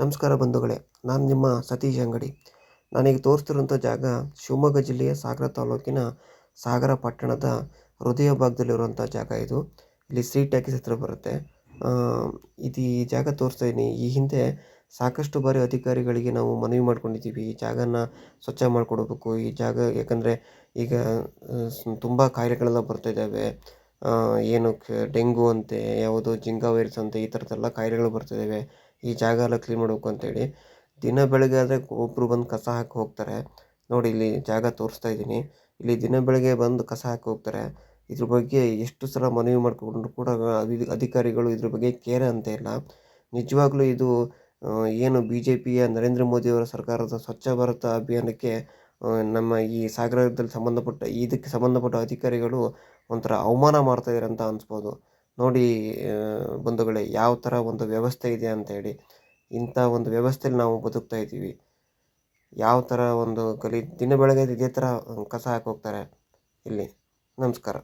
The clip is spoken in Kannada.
ನಮಸ್ಕಾರ ಬಂಧುಗಳೇ, ನಾನು ನಿಮ್ಮ ಸತೀಶ್ ಅಂಗಡಿ. ನಾನೀಗ ತೋರಿಸ್ತಿರೋಂಥ ಜಾಗ ಶಿವಮೊಗ್ಗ ಜಿಲ್ಲೆಯ ಸಾಗರ ತಾಲೂಕಿನ ಸಾಗರ ಪಟ್ಟಣದ ಹೃದಯ ಭಾಗದಲ್ಲಿರುವಂಥ ಜಾಗ ಇದು. ಇಲ್ಲಿ ಸಿ ಟ್ಯಾಕಿಸ್ ಹತ್ರ ಬರುತ್ತೆ. ಇದು ಈ ಜಾಗ ತೋರಿಸ್ತಾ ಇದ್ದೀನಿ ಈ ಹಿಂದೆ ಸಾಕಷ್ಟು ಬಾರಿ ಅಧಿಕಾರಿಗಳಿಗೆ ನಾವು ಮನವಿ ಮಾಡ್ಕೊಂಡಿದ್ದೀವಿ. ಈ ಜಾಗನ ಸ್ವಚ್ಛ ಮಾಡಿಕೊಡ್ಬೇಕು. ಈ ಜಾಗ ಯಾಕಂದರೆ ಈಗ ತುಂಬ ಕಾಯಿಲೆಗಳೆಲ್ಲ ಬರ್ತಾ ಇದ್ದಾವೆ ಏನು ಡೆಂಗು ಅಂತೆ, ಯಾವುದು ಜಿಂಗಾ ವೈರಸ್ ಅಂತೆ, ಈ ಥರದ್ದೆಲ್ಲ ಕಾಯಿಲೆಗಳು ಬರ್ತಿದ್ದಾವೆ ಈ ಜಾಗ ಎಲ್ಲ ಕ್ಲೀನ್ ಮಾಡಬೇಕು ಅಂತೇಳಿ. ದಿನ ಬೆಳಗ್ಗೆ ಆದರೆ ಒಬ್ಬರು ಬಂದು ಕಸ ಹಾಕಿ ಹೋಗ್ತಾರೆ. ನೋಡಿ ಇಲ್ಲಿ ಜಾಗ ತೋರಿಸ್ತಾ ಇದ್ದೀನಿ. ಇಲ್ಲಿ ದಿನ ಬೆಳಗ್ಗೆ ಬಂದು ಕಸ ಹಾಕಿ ಹೋಗ್ತಾರೆ. ಇದ್ರ ಬಗ್ಗೆ ಎಷ್ಟು ಸಲ ಮನವಿ ಮಾಡಿಕೊಂಡ್ರು ಕೂಡ ಅಧಿಕಾರಿಗಳು ಇದ್ರ ಬಗ್ಗೆ ಕೇರ ಅಂತ ಇಲ್ಲ. ನಿಜವಾಗ್ಲೂ ಇದು ಏನು ಬಿ ಜೆ ಪಿಯ ನರೇಂದ್ರ ಮೋದಿಯವರ ಸರ್ಕಾರದ ಸ್ವಚ್ಛ ಭಾರತ ಅಭಿಯಾನಕ್ಕೆ ನಮ್ಮ ಈ ಸಾಗರದಲ್ಲಿ ಸಂಬಂಧಪಟ್ಟ, ಇದಕ್ಕೆ ಸಂಬಂಧಪಟ್ಟ ಅಧಿಕಾರಿಗಳು ಒಂಥರ ಅವಮಾನ ಮಾಡ್ತಾಯಿದ್ದಾರೆ ಅಂತ ಅನಿಸ್ಬೋದು. ನೋಡಿ ಬಂಧುಗಳೇ, ಯಾವ ಥರ ಒಂದು ವ್ಯವಸ್ಥೆ ಇದೆ ಅಂತೇಳಿ ಇಂಥ ಒಂದು ವ್ಯವಸ್ಥೆಯಲ್ಲಿ ನಾವು ಬದುಕ್ತಾ ಇದ್ದೀವಿ. ಯಾವ ಥರ ಒಂದು ಗಲೀಜು, ದಿನ ಬೆಳಗ್ಗೆ ಇದೇ ಥರ ಕಸ ಹಾಕೋಗ್ತಾರೆ ಇಲ್ಲಿ. ನಮಸ್ಕಾರ.